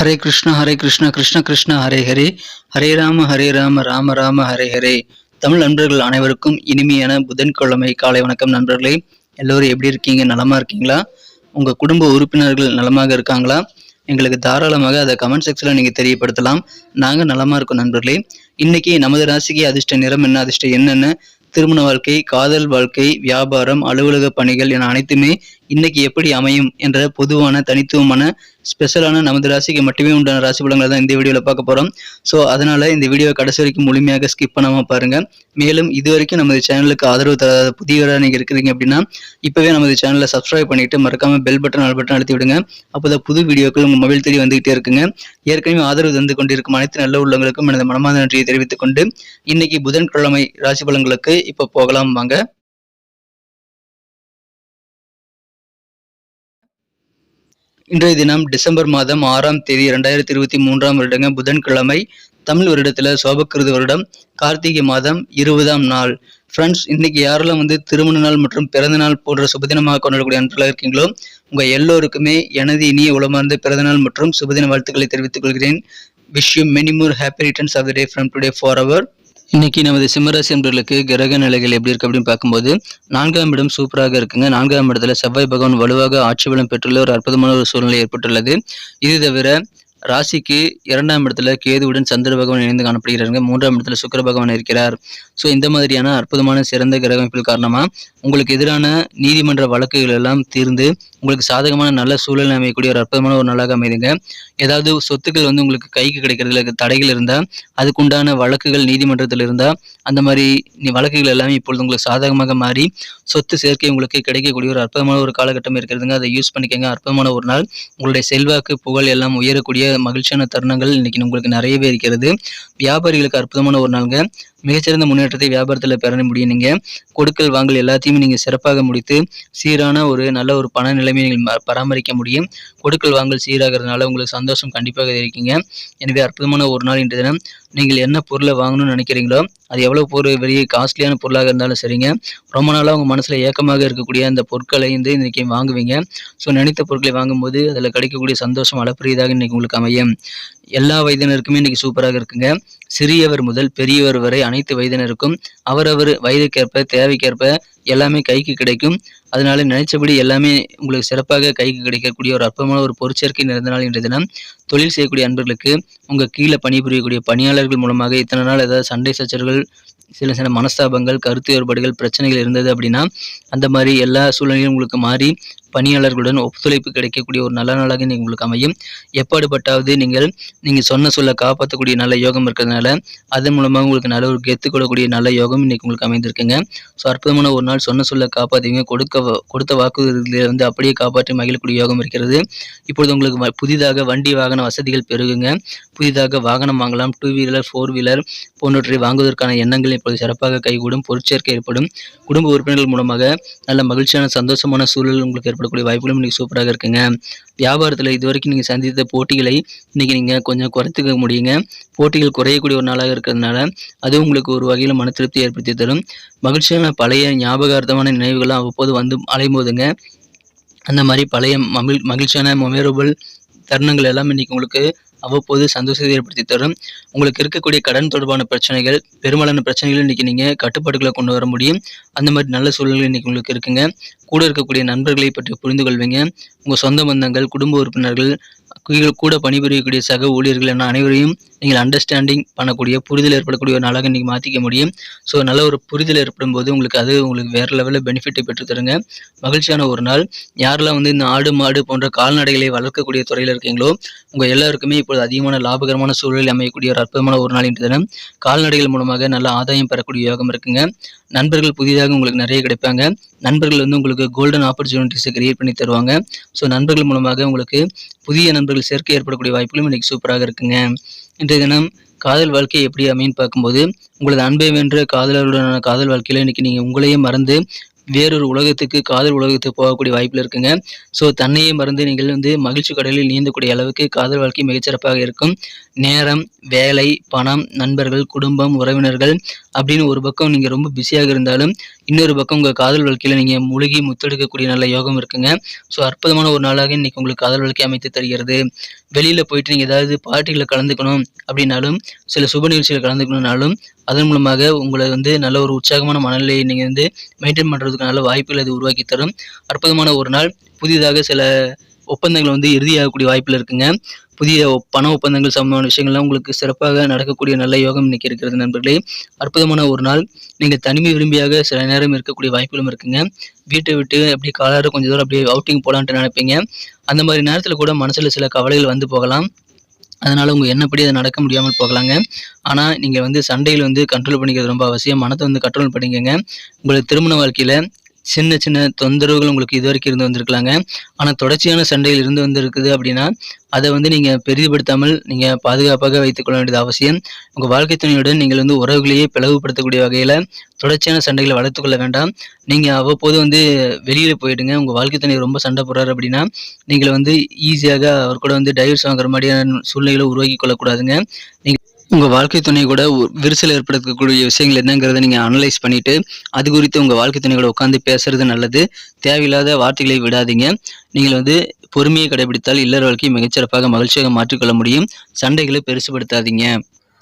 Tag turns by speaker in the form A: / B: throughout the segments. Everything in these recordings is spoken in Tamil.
A: ஹரே கிருஷ்ணா ஹரே கிருஷ்ணா கிருஷ்ண கிருஷ்ண ஹரே ஹரே. ஹரே ராம ஹரே ராம ராம ராம ஹரே ஹரே. தமிழ் நண்பர்கள் அனைவருக்கும் இனிமையான புதன்கிழமை காலை வணக்கம் நண்பர்களே. எல்லோரும் எப்படி இருக்கீங்க? நலமா இருக்கீங்களா? உங்க குடும்ப உறுப்பினர்கள் நலமாக இருக்காங்களா? எங்களுக்கு தாராளமாக அதை கமெண்ட் செக்ஷனில் நீங்கள் தெரியப்படுத்தலாம். நாங்கள் நலமா இருக்கோம் நண்பர்களே. இன்னைக்கு நமது ராசிக்கு அதிர்ஷ்ட நிறம் என்ன? அதிர்ஷ்டம் என்னென்ன திருமண வாழ்க்கை காதல் வாழ்க்கை வியாபாரம் அலுவலக பணிகள் என அனைத்துமே இன்னைக்கு எப்படி அமையும் என்ற பொதுவான தனித்துவமான ஸ்பெஷலான நமது ராசிக்கு மட்டுமே உண்டான ராசி பலங்களை தான் இந்த வீடியோவில் பார்க்க போகிறோம் ஸோ அதனால் இந்த வீடியோ கடைசி வரைக்கும் முழுமையாக ஸ்கிப் பண்ணாமல் பாருங்கள் மேலும் இது வரைக்கும் நமது சேனலுக்கு ஆதரவு தராத புதியவராக நீங்கள் இருக்கிறீங்க அப்படின்னா இப்போவே நமது சேனலை சப்ஸ்கிரைப் பண்ணிட்டு மறக்காமல் பெல் பட்டன் ஆல் பட்டன் அழுத்தி விடுங்க. அப்போதான் புது வீடியோக்கள் உங்கள் மொபைல் தேடி வந்துகிட்டே இருக்குங்க. ஏற்கனவே ஆதரவு தந்து கொண்டிருக்கும் அனைத்து நல்ல உள்ளவங்களுக்கும் எனது மனமார்ந்த நன்றியை தெரிவித்துக் கொண்டு இன்னைக்கு புதன்கிழமை ராசி பலன்களுக்கு இப்போ போகலாம் வாங்க. இன்றைய தினம் டிசம்பர் மாதம் ஆறாம் தேதி இரண்டாயிரத்தி இருபத்தி மூன்றாம் வருடங்க புதன்கிழமை தமிழ் வருடத்தில் சோபக்கிருது வருடம் கார்த்திகை மாதம் இருபதாம் நாள். ஃப்ரெண்ட்ஸ் இன்னைக்கு யாரெல்லாம் வந்து திருமண நாள் மற்றும் பிறந்த நாள் போன்ற சுபதினமாக கொண்டாடக்கூடிய அன்றாக இருக்கீங்களோ உங்கள் எல்லோருக்குமே எனது இனிய உளமார்ந்த பிறந்தநாள் மற்றும் சுபதின வாழ்த்துக்களை தெரிவித்துக் கொள்கிறேன். Wish you many more happy returns of the day from today for our இன்னைக்கு நமது சிம்மராசி என்பவர்களுக்கு கிரக நிலைகள் எப்படி இருக்கு அப்படின்னு பார்க்கும்போது நான்காம் இடம் சூப்பராக இருக்குங்க. நான்காம் இடத்துல செவ்வாய் பகவான் வலுவாக ஆட்சி பலம் பெற்றுள்ள ஒரு அற்புதமான ஒரு சூழ்நிலை ஏற்பட்டுள்ளது. இது தவிர ராசிக்கு இரண்டாம் இடத்துல கேதுவுடன் சந்திர பகவான் இணைந்து காணப்படுகிறாருங்க. மூன்றாம் இடத்துல சுக்கர பகவான் இருக்கிறார். ஸோ இந்த மாதிரியான அற்புதமான சிறந்த கிரகமைப்பில் காரணமாக காரணமா உங்களுக்கு எதிரான நீதிமன்ற வழக்குகள் எல்லாம் தீர்ந்து உங்களுக்கு சாதகமான நல்ல சூழல் அமையக்கூடிய ஒரு அற்புதமான ஒரு நாளாக அமைதுங்க ஏதாவது சொத்துக்கள் வந்து உங்களுக்கு கைக்கு கிடைக்கிறதுல தடைகள் இருந்தால் அதுக்குண்டான வழக்குகள் நீதிமன்றத்தில் இருந்தால் அந்த மாதிரி நீ வழக்குகள் எல்லாமே இப்பொழுது உங்களுக்கு சாதகமாக மாறி சொத்து சேர்க்கை உங்களுக்கு கிடைக்கக்கூடிய ஒரு அற்புதமான ஒரு காலகட்டம் இருக்கிறதுங்க. அதை யூஸ் பண்ணிக்கங்க. அற்புதமான ஒரு நாள். உங்களுடைய செல்வாக்கு புகழ் எல்லாம் உயரக்கூடிய மகிழ்ச்சியான தருணங்கள் இன்னைக்கு உங்களுக்கு நிறையவே இருக்கிறது. வியாபாரிகளுக்கு அற்புதமான ஒரு நாளுங்க. மிகச்சிறந்த முன்னேற்றத்தை வியாபாரத்தில் பெற முடியும் நீங்கள் கொடுக்கல் வாங்கல் எல்லாத்தையுமே நீங்கள் சிறப்பாக முடித்து சீரான ஒரு நல்ல ஒரு பண நிலைமையை நீங்கள் பராமரிக்க முடியும். கொடுக்கல் வாங்கல் சீராகிறதுனால உங்களுக்கு சந்தோஷம் கண்டிப்பாக இருக்கீங்க எனவே அற்புதமான ஒரு நாள் இன்று தினம். நீங்கள் என்ன பொருளை வாங்கணும்னு நினைக்கிறீங்களோ அது எவ்வளோ பொருள் பெரிய காஸ்ட்லியான பொருளாக இருந்தாலும் சரிங்க. ரொம்ப நாளாக உங்கள் மனசில் ஏக்கமாக இருக்கக்கூடிய அந்த பொருட்களை வந்து இன்றைக்கி வாங்குவீங்க. ஸோ நினைத்த பொருட்களை வாங்கும்போது அதில் கிடைக்கக்கூடிய சந்தோஷம் அளப்பரியதாக இன்றைக்கி உங்களுக்கு அமையும். எல்லா வயதினருக்குமே இன்றைக்கி சூப்பராக இருக்குங்க. சிறியவர் முதல் பெரியவர் வரை அனைத்து வயதினருக்கும் அவரவர் வயதுக்கேற்ப தேவைக்கேற்ப எல்லாமே கைக்கு கிடைக்கும். அதனால நினைச்சபடி எல்லாமே உங்களுக்கு சிறப்பாக கைக்கு கிடைக்கக்கூடிய ஒரு அற்பமான ஒரு பொருட்சேர்க்கை நிறைந்த நாள் இன்றைய தினம். தொழில் செய்யக்கூடிய அன்பர்களுக்கு உங்கள் கீழே பணிபுரியக்கூடிய பணியாளர்கள் மூலமாக இத்தனை நாள் ஏதாவது சண்டை சச்சரவுகள் சில சில மனஸ்தாபங்கள் கருத்து வேறுபாடுகள் பிரச்சனைகள் இருந்தது அப்படின்னா அந்த மாதிரி எல்லா சூழ்நிலையும் உங்களுக்கு மாறி பணியாளர்களுடன் ஒத்துழைப்பு கிடைக்கக்கூடிய ஒரு நல்ல நாளாக நீங்கள் உங்களுக்கு அமையும். எப்பாடுபட்டாவது நீங்கள் நீங்கள் சொன்ன சொல்ல காப்பாற்றக்கூடிய நல்ல யோகம் இருக்கிறதுனால அதன் மூலமாக உங்களுக்கு நல்ல ஒரு கெத்து கொள்ளக்கூடிய நல்ல யோகம் இன்னைக்கு உங்களுக்கு அமைந்திருக்குங்க. ஸோ அற்புதமான ஒரு நாள் சொன்ன சொல்ல காப்பாற்றுவீங்க. கொடுக்க கொடுத்த வாக்குறுதியில் வந்து அப்படியே காப்பாற்றி மகிழக்கூடிய யோகம் இருக்கிறது. இப்பொழுது உங்களுக்கு புதிதாக வண்டி வாகன வசதிகள் பெருகுங்க. புதிதாக வாகனம் வாங்கலாம். டூ வீலர் ஃபோர் வீலர் போன்றவற்றை வாங்குவதற்கான எண்ணங்கள் இப்போது சிறப்பாக கைகூடும். பொருட்சேர்க்கை ஏற்படும். குடும்ப உறுப்பினர்கள் மூலமாக நல்ல மகிழ்ச்சியான சந்தோஷமான சூழல் உங்களுக்கு ஏற்படக்கூடிய வாய்ப்புகளும் இன்றைக்கி சூப்பராக இருக்குங்க. வியாபாரத்தில் இது வரைக்கும் நீங்கள் சந்தித்த போட்டிகளை இன்றைக்கி நீங்கள் கொஞ்சம் குறைத்துக்க முடியுங்க. போட்டிகள் குறையக்கூடிய ஒரு நாளாக இருக்கிறதுனால அது உங்களுக்கு ஒரு வகையில் மன திருப்தி ஏற்படுத்தி தரும். மகிழ்ச்சியான பழைய ஞாபகார்த்தமான நினைவுகள்லாம் அவ்வப்போது வந்து அலைமோதுங்க. அந்த மாதிரி பழைய மகிழ் மகிழ்ச்சியான மொமேரபிள் தருணங்கள் எல்லாம் இன்றைக்கி உங்களுக்கு அவ்வப்போது சந்தோஷத்தை ஏற்படுத்தி தரும். உங்களுக்கு இருக்கக்கூடிய கடன் தொடர்பான பிரச்சனைகள் பெரும்பாலான பிரச்சனைகள் இன்றைக்கி நீங்கள் கட்டுப்பாடுகளை கொண்டு வர முடியும். அந்த மாதிரி நல்ல சூழ்நிலை இன்றைக்கி உங்களுக்கு இருக்குங்க. கூட இருக்கக்கூடிய நண்பர்களை பற்றி புரிந்து கொள்வீங்க. உங்கள் சொந்த பந்தங்கள் குடும்ப உறுப்பினர்கள் கூட பணிபுரியக்கூடிய சக ஊழியர்கள் என அனைவரையும் நீங்கள் அண்டர்ஸ்டாண்டிங் பண்ணக்கூடிய புரிதல் ஏற்படக்கூடிய ஒரு நாளாக நீங்கள் மாற்றிக்க முடியும். ஸோ நல்ல ஒரு புரிதல் ஏற்படும் போது உங்களுக்கு அது உங்களுக்கு வேறு லெவலில் பெனிஃபிட்டை பெற்று தருங்க. மகிழ்ச்சியான ஒரு நாள். யாரெல்லாம் வந்து இந்த ஆடு மாடு போன்ற கால்நடைகளை வளர்க்கக்கூடிய துறையில் இருக்கீங்களோ உங்கள் எல்லாருக்குமே இப்போது அதிகமான லாபகரமான சூழலில் அமையக்கூடிய ஒரு அற்புதமான ஒரு நாள் இன்று தினம். கால்நடைகள் மூலமாக நல்ல ஆதாயம் பெறக்கூடிய யோகம் இருக்குங்க. நண்பர்கள் புதிதாக உங்களுக்கு நிறைய கிடைப்பாங்க. நண்பர்கள் வந்து உங்களுக்கு கோல்டன் ஆப்பர்ச்சுனிட்டிஸை கிரியேட் பண்ணி தருவாங்க. ஸோ நண்பர்கள் மூலமாக உங்களுக்கு புதிய நண்பர்கள் சேர்க்கை ஏற்படக்கூடிய வாய்ப்புகளும் இன்றைக்கி சூப்பராக இருக்குங்க. இன்றைய தினம் காதல் வாழ்க்கை எப்படி அமைன்னு பார்க்கும்போது உங்களது அன்பை வென்ற காதலருடனான காதல் வாழ்க்கையில் இன்றைக்கி நீங்கள் உங்களையே மறந்து வேறொரு உலகத்துக்கு காதல் உலகத்துக்கு போகக்கூடிய வாய்ப்பில் இருக்குங்க. ஸோ தன்னையே மறந்து நீங்கள் வந்து மகிழ்ச்சி கடலில் நீந்தக்கூடிய அளவுக்கு காதல் வாழ்க்கை மிகச்சிறப்பாக இருக்கும். நேரம் வேலை பணம் நண்பர்கள் குடும்பம் உறவினர்கள் அப்படின்னு ஒரு பக்கம் நீங்கள் ரொம்ப பிஸியாக இருந்தாலும் இன்னொரு பக்கம் உங்கள் காதல் வாழ்க்கையில் நீங்கள் முழுகி முத்தெடுக்கக்கூடிய நல்ல யோகம் இருக்குங்க. ஸோ அற்புதமான ஒரு நாளாக இன்றைக்கி உங்களுக்கு காதல் வாழ்க்கை அமைத்து தருகிறது. வெளியில் போயிட்டு நீங்கள் ஏதாவது பார்ட்டிகளில் கலந்துக்கணும் அப்படின்னாலும் சில சுப நிகழ்ச்சியில் கலந்துக்கணும்னாலும் அதன் மூலமாக உங்களை வந்து நல்ல ஒரு உற்சாகமான மனநிலையை நீங்கள் வந்து மெயின்டைன் பண்ணுறதுக்கு நல்ல வாய்ப்புகள் அது உருவாக்கி தரும். அற்புதமான ஒரு நாள் புதிதாக சில ஒப்பந்தங்கள் வந்து இறுதியாகக்கூடிய வாய்ப்பில் இருக்குங்க. புதிய பண ஒப்பந்தங்கள் சம்பந்தமான விஷயங்கள்லாம் உங்களுக்கு சிறப்பாக நடக்கக்கூடிய நல்ல யோகம் இன்னைக்கு இருக்கிறது நண்பர்களே. அற்புதமான ஒரு நாள். நீங்கள் தனிமை விரும்பியாக சில நேரம் இருக்கக்கூடிய வாய்ப்புகளும் இருக்குங்க. வீட்டை விட்டு அப்படியே காலார கொஞ்சம் தூரம் அப்படியே அவுட்டிங் போகலான்ட்டு நினைப்பீங்க. அந்த மாதிரி நேரத்தில் கூட மனசில் சில கவலைகள் வந்து போகலாம். அதனால் உங்கள் என்னப்படி அதை நடக்க முடியாமல் போகலாங்க. ஆனால் நீங்கள் வந்து சண்டையில் வந்து கண்ட்ரோல் பண்ணிக்கிறது ரொம்ப அவசியம். மனத்தை வந்து கண்ட்ரோல் பண்ணிக்கோங்க. உங்களுக்கு திருமண வாழ்க்கையில் சின்ன சின்ன தொந்தரவுகள் உங்களுக்கு இது வரைக்கும் இருந்து வந்திருக்கலாங்க. ஆனால் தொடர்ச்சியான சண்டைகள் இருந்து வந்திருக்குது அப்படின்னா அதை வந்து நீங்கள் பெரிதுபடுத்தாமல் நீங்கள் பாதுகாப்பாக வைத்துக்கொள்ள வேண்டியது அவசியம். உங்கள் வாழ்க்கை துணையுடன் நீங்கள் வந்து உறவுகளையே பிளவுபடுத்தக்கூடிய வகையில் தொடர்ச்சியான சண்டைகளை வளர்த்துக்கொள்ள வேண்டாம். நீங்கள் அவ்வப்போது வந்து வெளியில் போயிடுங்க. உங்கள் வாழ்க்கை துணை ரொம்ப சண்டை போடுறாரு அப்படின்னா நீங்கள் வந்து ஈஸியாக அவர் கூட வந்து டைவர்ஸ் வாங்குற மாதிரியான சூழ்நிலைகளை உருவாக்கி கொள்ளக்கூடாதுங்க நீங்கள் உங்கள் வாழ்க்கை துணை கூட விரிசல் ஏற்படுத்தக்கூடிய விஷயங்கள் என்னங்கிறத நீங்கள் அனலைஸ் பண்ணிவிட்டு அது குறித்து உங்கள் வாழ்க்கை துணை கூட உட்காந்து பேசுறது நல்லது. தேவையில்லாத வார்த்தைகளை விடாதீங்க. நீங்கள் வந்து பொறுமையை கடைபிடித்தால் இல்லற வாழ்க்கையை மிகச்சிறப்பாக மகிழ்ச்சியாக மாற்றிக்கொள்ள முடியும். சண்டைகளை பெருசுபடுத்தாதீங்க.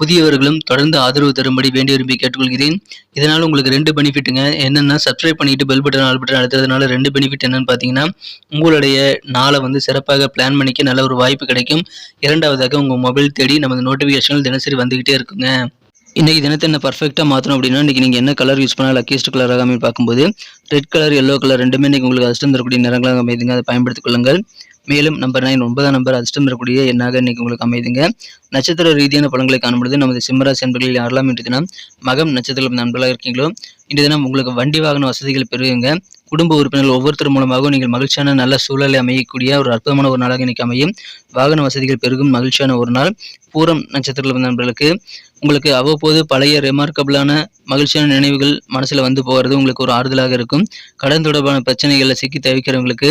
A: புதியவர்களும் தொடர்ந்து ஆதரவு தரும்படி வேண்டி விரும்பி கேட்டுக்கொள்கிறேன். இதனால் உங்களுக்கு ரெண்டு பெனிஃபிட்டுங்க என்னென்னா சப்ஸ்கிரைப் பண்ணிட்டு பெல் பட்டன் ஆல் பட்டன் அழுத்துறதுனால ரெண்டு பெனிஃபிட் என்னன்னு பார்த்தீங்கன்னா உங்களுடைய நாளை வந்து சிறப்பாக பிளான் பண்ணிக்க நல்ல ஒரு வாய்ப்பு கிடைக்கும். இரண்டாவதாக உங்கள் மொபைல் தேடி நமது நோட்டிஃபிகேஷன்கள் தினசரி வந்துக்கிட்டே இருக்குங்க. இன்றைக்கி தினத்தை என்ன பர்ஃபெக்டாக மாற்றணும் அப்படின்னா இன்றைக்கி நீங்கள் என்ன கலர் யூஸ் பண்ணால் லக்கியஸ்ட் கலராக ஆகாமல் பார்க்கும்போது ரெட் கலர் எல்லோ கலர் ரெண்டுமே இன்றைக்கி உங்களுக்கு அதிர்ஷ்டம் தரக்கூடிய நிறங்களாக அமைதுங்க அதை பயன்படுத்திக் கொள்ளுங்கள். மேலும் நம்பர் நைன் ஒன்பதாம் நம்பர் அதிர்ஷ்டம் இருக்கக்கூடிய எண்ணாக இன்னைக்கு உங்களுக்கு அமைதுங்க. நட்சத்திர ரீதியான பலன்களை காணும்பொழுது நமது சிம்மராசி நண்பர்களில் யாரெல்லாம் இன்று தினம் மகம் நட்சத்திரம் நண்பர்களாக இருக்கீங்களோ இன்று தினம் உங்களுக்கு வண்டி வாகன வசதிகள் பெறுவீங்க குடும்ப உறுப்பினர்கள் ஒவ்வொருத்தர் மூலமாகவும் நீங்கள் மகிழ்ச்சியான நல்ல சூழலை அமையக்கூடிய ஒரு அற்புதமான ஒரு நாளாக இன்னைக்கு அமையும். வாகன வசதிகள் பெருகும் மகிழ்ச்சியான ஒரு நாள். பூரம் நட்சத்திரத்தில் நண்பர்களுக்கு உங்களுக்கு அவ்வப்போது பழைய ரெமார்க்கபிளான மகிழ்ச்சியான நினைவுகள் மனசில் வந்து போகிறது உங்களுக்கு ஒரு ஆறுதலாக இருக்கும். கடன் தொடர்பான பிரச்சனைகளில் சிக்கி தவிக்கிறவங்களுக்கு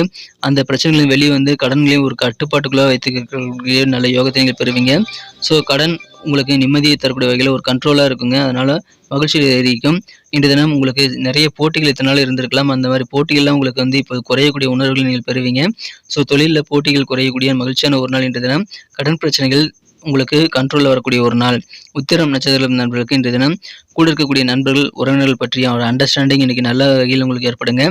A: அந்த பிரச்சனைகளையும் வெளியே வந்து கடன்களையும் ஒரு கட்டுப்பாட்டுக்குள்ளே வைத்துக்கக்கூடிய நல்ல யோகத்தை நீங்கள் பெறுவீங்க. ஸோ கடன் உங்களுக்கு நிம்மதியை தரக்கூடிய வகையில் ஒரு கண்ட்ரோலாக இருக்குங்க. அதனால் மகிழ்ச்சி அதிகரிக்கும் இன்று தினம் உங்களுக்கு நிறைய போட்டிகள் இத்தனால இருந்திருக்கலாம். அந்த மாதிரி போட்டிகள்லாம் உங்களுக்கு வந்து இப்போ குறையக்கூடிய உணர்வுகளை நீங்கள் பெறுவீங்க. ஸோ தொழிலில் போட்டிகள் குறையக்கூடிய மகிழ்ச்சியான ஒரு நாள் இன்று தினம். கடன் பிரச்சனைகள் உங்களுக்கு கண்ட்ரோலில் வரக்கூடிய ஒரு நாள். உத்திரம் நட்சத்திரம் நண்பர்களுக்கு இன்றைய தினம் கூட இருக்கக்கூடிய நண்பர்கள் உறவினர்கள் பற்றிய ஒரு அண்டர்ஸ்டாண்டிங் இன்னைக்கு நல்ல வகையில் உங்களுக்கு ஏற்படுங்க.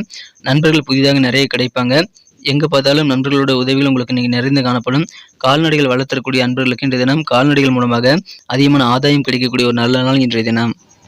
A: நண்பர்கள் புதிதாக நிறைய கிடைப்பாங்க. எங்கே பார்த்தாலும் நண்பர்களோட உதவிகள் உங்களுக்கு இன்னைக்கு நிறைந்து காணப்படும். கால்நடைகள் வளர்த்தக்கூடிய அன்பர்களுக்கு இன்றைய தினம் கால்நடைகள் மூலமாக அதிகமான ஆதாயம் கிடைக்கக்கூடிய ஒரு நல்ல நாள் இன்றைய தினம்.